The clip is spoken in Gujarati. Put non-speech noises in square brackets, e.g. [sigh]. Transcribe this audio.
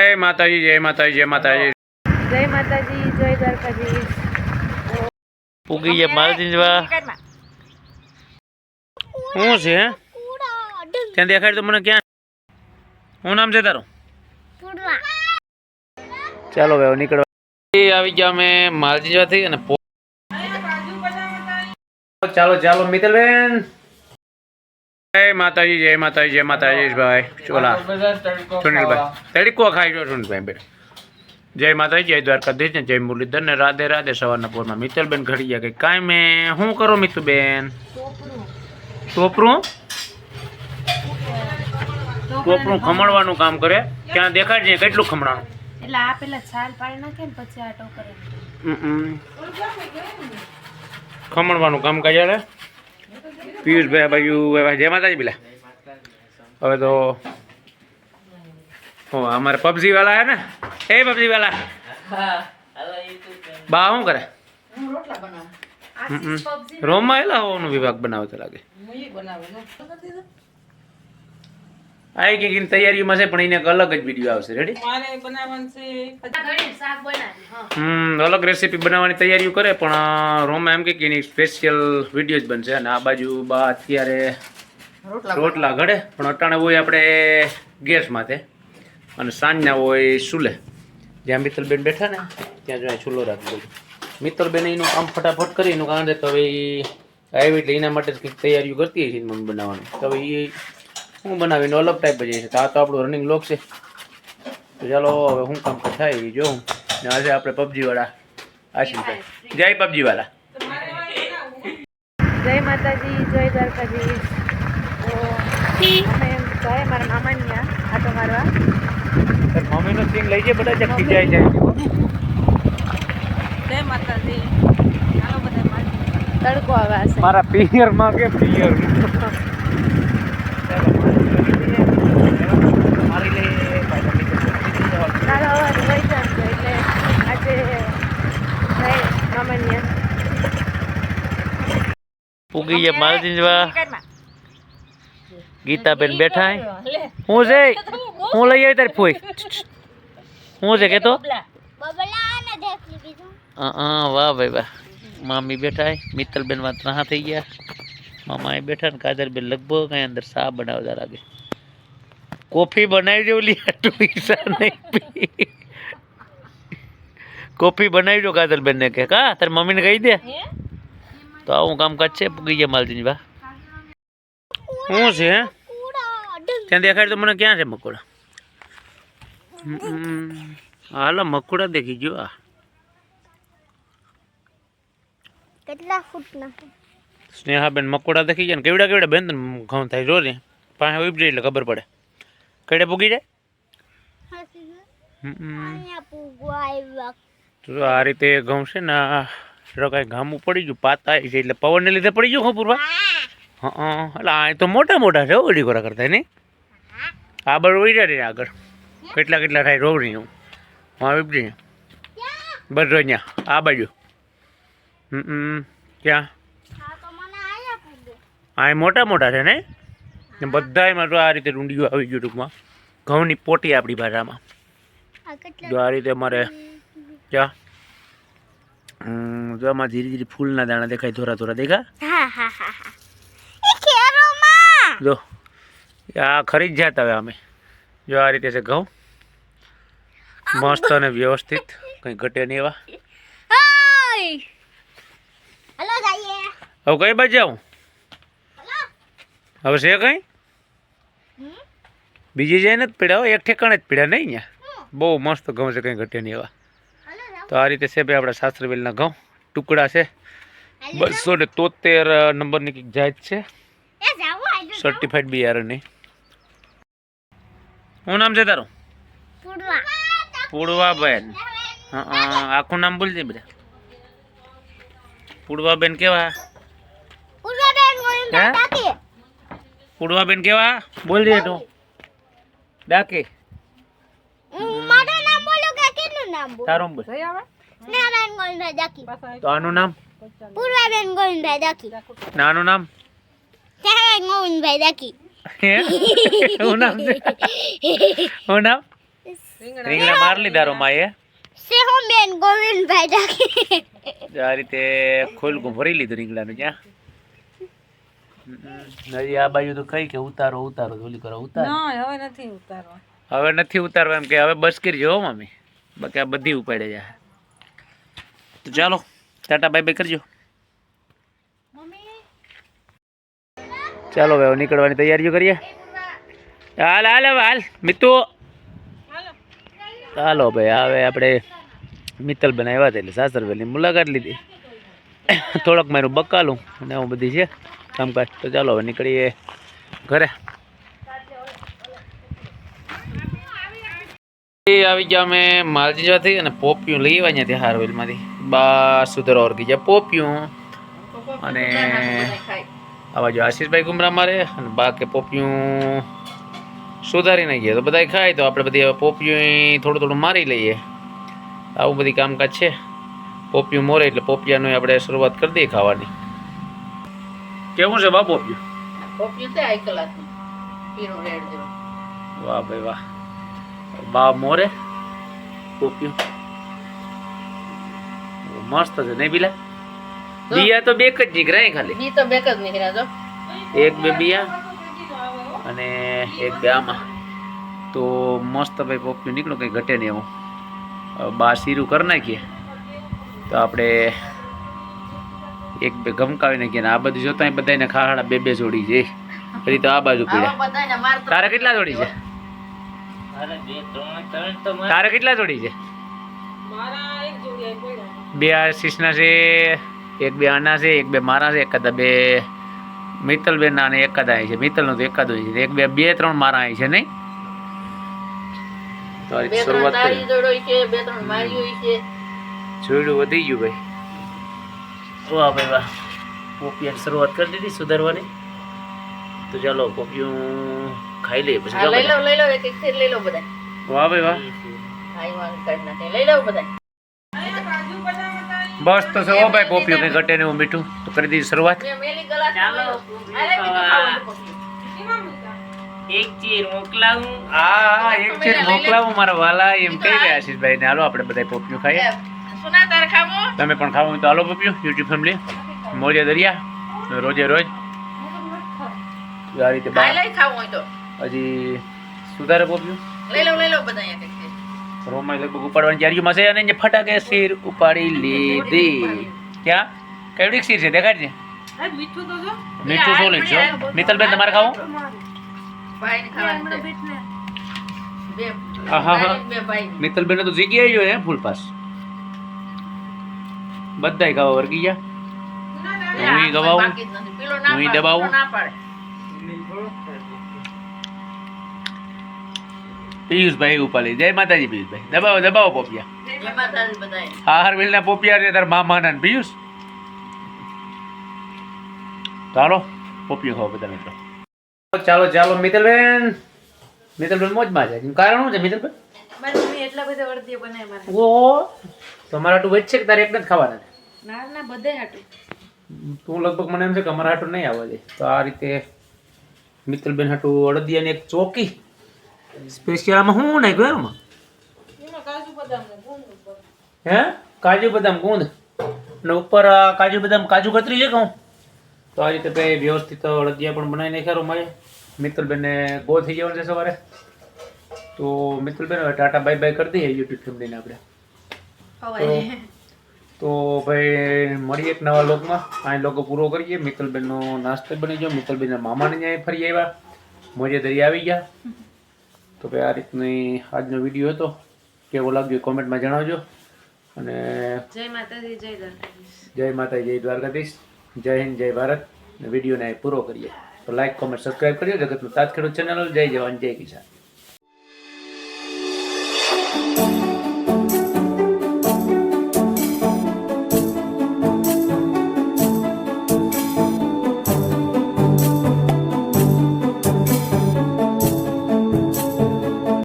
જય માતાજી જય માતાજી જય માતાજી. જય માતાજી જય દ્વારકાજી ઉગી ગયા માલજીંજવા શું છે ત્યાં દેખાડ તો મને ક્યાં? શું નામ છે તારું? ચાલો હવે નીકળવા. આવી ગયા અમે માલજીંજવાથી અને ચાલો ચાલો મિત્તલબેન જય માતાજી જય માતાજી જય માતાજી ભાઈ ચોલા સુનિલભાઈ તડકો ખાઈ જો સુનિલભાઈ બે જય માતાજી જય દ્વારકાધીશ ને જય મુરલીધર ને રાધે રાધે સવારના પોરમાં. મિત્તલબેન ઘડી ગયા કે કાંઈ મેં શું કરો મિત્તુબેન ટોપરું. ટોપરું ખમણવાનું કામ કરે. ત્યાં દેખાડ છે કેટલું ખમણાનું એટલે આ પેલા છાલ પાડી નાખે ને પછી આ ટોપર ખમણવાનું કામ કાજ પિયુષભાઈ ભાઈ જય માતાજી પેલા. હવે તો હો, અમારે પબજી વાલા હે ને? એ પબજી વાલા બા, શું કરે. રોમમાં એલા હોવાનું વિભાગ બનાવે તો લાગે. આ એક એક તૈયારીમાં છે પણ એને એક અલગ જ વીડિયો આવશે. રેડી શાક બનાવી હમ અલગ રેસીપી બનાવવાની તૈયારીઓ કરે પણ રોમા એમ કે કે એની સ્પેશિયલ વીડિયો જ બનશે. અને આ બાજુ બા અત્યારે રોટલા ઘડે. પણ અટાણે હોય આપણે ગેસ માથે. અને સાંજના હોય ચૂલે જ્યાં મિત્તલબેન બેઠા ને ત્યાં જો ચૂલો રાખી દઉં. મિત્તલબેન એનું કામ ફટાફટ કરી એનું કારણ છે તો હવે ઈ આવી એટલે એના માટે કંઈક તૈયારીઓ કરતી હશે મમ્મી બનાવવાનું. તો હવે એ હું બનાવીને અલગ ટાઈપ જ છે આ તો આપણું રનિંગ લોક છે. તો ચાલો હવે હું કામ થાય એ જોઉં ને આજે આપણે પબજી વાળા આશીષભાઈ જય પબજી વાળા જય માતાજી જય દ્વારકાજી અમે જાય મારા મામાની ત્યાં આટો મારવા. મમ્મીનો સીન લઈ જાય બધા ચકતી જાય છે. જય માતાજી. તડકો આવે મારા પિયરમાં કે પિયર? અવાજ હોય છે એટલે આજે મામાની પૂગી ગયા માલજીંજવા ગીતાબેન બેઠા હું? છે? હું લઈ આવી તારી ફોઈ. હું છે કેતો? હા હા વાહ ભાઈ વાહ. મામી બેઠા હે. મિત્તલબેન વાત ના થઈ ગયા. મામા એ બેઠા ને કાજરબેન લગભગ કઈ અંદર સા બનાવતા લાગે. કોફી બનાવી દો લી પૈસા નહીં પી. કોફી બનાવી દો કાજલબેન ને કે કા તારી મમ્મીને કહી દે. તો આવું કામકાજ છે પૂગી ગયા માલજીની બા. શું છે? ત્યાં દેખાડ તો મને ક્યાં છે મકોડા. હાલો મકોડા દેખી ગયો આ. કેટલા ફૂટના? સ્નેહાબેન મકોડા દેખી ગયા ને કેવડા કેવડા બેન તને ઘઉં થાય જો ને પાસે ઊભી એટલે ખબર પડે. કડે પૂગી જાય હમ. અહીંયા પૂગવા આવ્યા તો આ રીતે ઘઉં છે ને આ કાંઈ ગામું પડી ગયું પાતા છે એટલે પવનને લીધે પડી ગયું ખપૂરવા હા। એટલે આ તો મોટા મોટા છે ઓડી કોરા કરતા નહીં? આ બાજુ વહી જાય આગળ. કેટલા કેટલા થાય રોવણી હું હા વિપરી બસ અહીંયા આ બાજુ. હમ હમ. ક્યાં? હા તો મને આયા પૂગો. આ મોટા મોટા છે ને? ને બધાયમાં જો આ રીતે રૂંડિયું આવી ગયું ટૂંકમાં. ઘઉંની પોટી આપણી ભાષામાં. જો આ રીતે અમારે ક્યાં? જો આમાં ધીરે ધીરે ફૂલના દાણા દેખાય થોડા થોડા દેખા? જો આ ખરી જ જાત હવે અમે. જો આ રીતે છે ઘઉં. મસ્ત અને વ્યવસ્થિત. કંઈ ઘટે નહીં એવા. હવે કઈ બાજુ આવું? હવે છે કઈ? બીજી જઈને જ પીડા હો, એક ઠેકાણે જ પીડા નહીં અહીંયા. બહુ મસ્ત ઘઉં છે કંઈ ઘટે નહીં એવા તો આ રીતે છે ભાઈ આપણા શાસ્ત્રવેલના ઘઉં. ટુકડા છે. બસો ને તોતેર નંબરની કંઈક જાત છે. સર્ટિફાઈડ બિયારણની. શું નામ છે તારું? પૂડવાબેન આખું નામ બોલજે બધા. પુડવાબેન કેવા? પૂડવાબેન કેવા? બોલજે તું. ડાકે. મારું નામ બોલો કે કેટલું નામ બોલો? તારું બોલ. નારાયણ ગોવિંદભાઈ ડાકી તો આનું નામ? પૂર્વા બેન ગોવિંદભાઈ ડાકી ને આનું નામ? નારાયણ ગોવિંદભાઈ ડાકી હે? નામ છે? શું નામ? રીંગણા. માર લીધા રોમાએ સેહો બેન ગોવિંદભાઈ ડાકી આ રીતે ખોલકું ભરી લીધું રીંગણાનું ક્યાં? હજી આ બાજુ તો કઈ કે ઉતારો ઉતારો ઓલી કરો ઉતારો. હવે નથી ઉતારવા. હવે નથી ઉતારવા એમ કે હવે બસ કરી જો મમ્મી બાકી આ બધી ઉપાડે જાય તો ચાલો ટાટા બાય બાય કરજો ચાલો હવે નીકળવાની તૈયારીઓ કરીએ. હાલ હાલ હવે હાલ. મિત્તુ ચાલો ભાઈ હવે આપણે મિત્તલ બનાવ્યા હતા એટલે સાસરવેલની મુલાકાત લીધી. [coughs] થોડોક મારું બકાલું અને એવું બધી છે. કામકાજ તો ચાલો હવે નીકળીએ ઘરે. આવી ગયા અમે માલજીવાથી અને પોપિયું લઈ આવ્યા ત્યાંથી હારવેલમાંથી. બા સુધર ઓર ગયા પોપિયું. અને આવા જો આશીષભાઈ ગુમરા મારે અને બા કે પોપિયું સુધારીને ગયા. તો બધા ખાય, તો આપણે બધી પોપિયું થોડું થોડું મારી લઈએ. આવું બધી કામકાજ છે. પોપિયું મોરે એટલે પોપિયાનો આપણે શરૂઆત કરી દઈએ ખાવાની. કેવું છે બા પોપિયું? પોપિયું છે આઈ કલાકનું. પીરો રેડ જેવું. વાહ ભાઈ વાહ. બા મોરે? પોપિયું? મસ્ત છે નહીં બીલા બિયા તો બે જ નીકળ્યા ખાલી. બી તો બેક જ નીકળ્યા જો. એક બે બિયા અને એક બે આમાં. તો મસ્ત ભાઈ પોપિયું નીકળ્યું કંઈ ઘટે નહીં એવું બા શીરું કરી નાખીએ. તો આપણે એક બે ગમકાવી નાખીએ ને આ બધું જોતા બધાને ખાડા બે બે જોડી છે. પછી તો આ બાજુ તો તારે કેટલા જોડી છે? તારે કેટલા જોડી છે? બે આશીષના છે એક બે આના છે એક બે મારા છે એકાદા બે મિત્તલબેન ના અને એકાદા આવી છે. મિત્તલનું તો એકાદ હોય છે. એક બે બે ત્રણ મારા આવી છે નહીં? તો આ બે ત્રણ શરૂઆત કરી જોડો છે બે ત્રણ મારીઓ છે. જોયડું વધી ગયું ભાઈ. વાહ ભાઈ વાહ. પોપિયાની શરૂઆત કરી દીધી સુધારવાની. તો ચાલો પોપિયું ખાઈ લઈએ પછી લઈ લો લઈ લો એક એક લઈ લો બધા વાહ ભાઈ વાહ. વાંગ નાખે લઈ લો બધા બસ તો સવો ભાઈ પોપિયું કઈ ઘટે ને મીઠું. તો કરી દીધી શરૂઆત. એક ચીર મોકલાવું. હા એક છે મોકલાવું મારા વાલા એમ કહી રહ્યા આશીષભાઈ ને હાલો આપણે બધા પોપિયું ખાઈએ. સુના તાર ખાવો? તમે પણ ખાવો તો આલો પોપિયું યુટ્યુબ ફેમિલી મોજે દરિયા રોજે રોજ. આ રીતે હા લઈ ખાવું હોય તો. હજી સુધારે પોપિયું લઈ લો લઈ લો બધા અહીંયા લગભગ ઉપાડવાની તૈયારીમાં છે અને ફટાકે શીર ઉપાડી લીધી. ક્યાં? કેવડીક શીર છે? દેખાડજે મીઠું શું લીધું છો? મિત્તલબેન તમારે ખાવું? ભાઈને ખાવાનું બે. હા, હા. મિત્તલબેન તો જગ્યાએ જ હોય હે ફૂલ પાસ. બધાય ખાવા વર્ગી ગયા. હું ના હું દબાવું. પિયુષભાઈ ઉપાલી. જય માતાજી પિયુષભાઈ. દબાવો દબાવો પોપિયા. આહાર માતાજી ના વેલના પોપિયા છે તાર મામાના ને પિયુષ. ચાલો પોપિયો ખાવ બધા મિત્રો. ચાલો ચાલો મિત્રબેન મિત્તલબેન મોજમાં છે કારણ શું છે મિત્રબેન મારી મમ્મી એટલા બધા અડધી બનાવે મારે. ઓહો તમારા હાટું વચ્ચે કે તારે એક જ ખાવાના છે? ના ના બધે હાટું. તું લગભગ મને એમ છે કે અમારા હાટું નહીં આવવા દે. તો આ રીતે મિત્રબેન હાટું અડદિયાની એક ચોકી સ્પેશિયલ આમાં શું નાખ્યું એમાં? હે? કાજુ બદામ ગુંદ? અને ઉપર આ કાજુ બદામ કાજુ કતરી છે કહું તો આ રીતે ભાઈ વ્યવસ્થિત અડદિયા પણ બનાવી નાખ્યા મળે મિત્રબેનને ગો થઈ જવાનું છે સવારે. તો મિત્રબેન હવે ટાટા બાય બાય કરી દઈએ યુટ્યુબ ફેમિલીને આપણે. તો ભાઈ મળીએ એક નવા લોકમાં આ લોકો પૂરો કરીએ. મિત્તલબેનનો નાસ્તો બની ગયો. મિત્તલબેનના મામાને ત્યાં ફરી આવ્યા. મોજે દરિયા આવી ગયા. તો ભાઈ આ રીતની આજનો વીડિયો હતો. કેવો લાગ્યો કોમેન્ટમાં જણાવજો. અને જય માતાજી જય દ્વારકાધીશ. જય માતા જય દ્વારકાધીશ. જય હિન્દ જય ભારત. વિડીયોને પૂરો કરીએ. તો લાઈક કોમેન્ટ સબસ્ક્રાઈબ કરીએ. જગતનું તાત ખેડૂત ચેનલ જય જવાન જય કિસાન.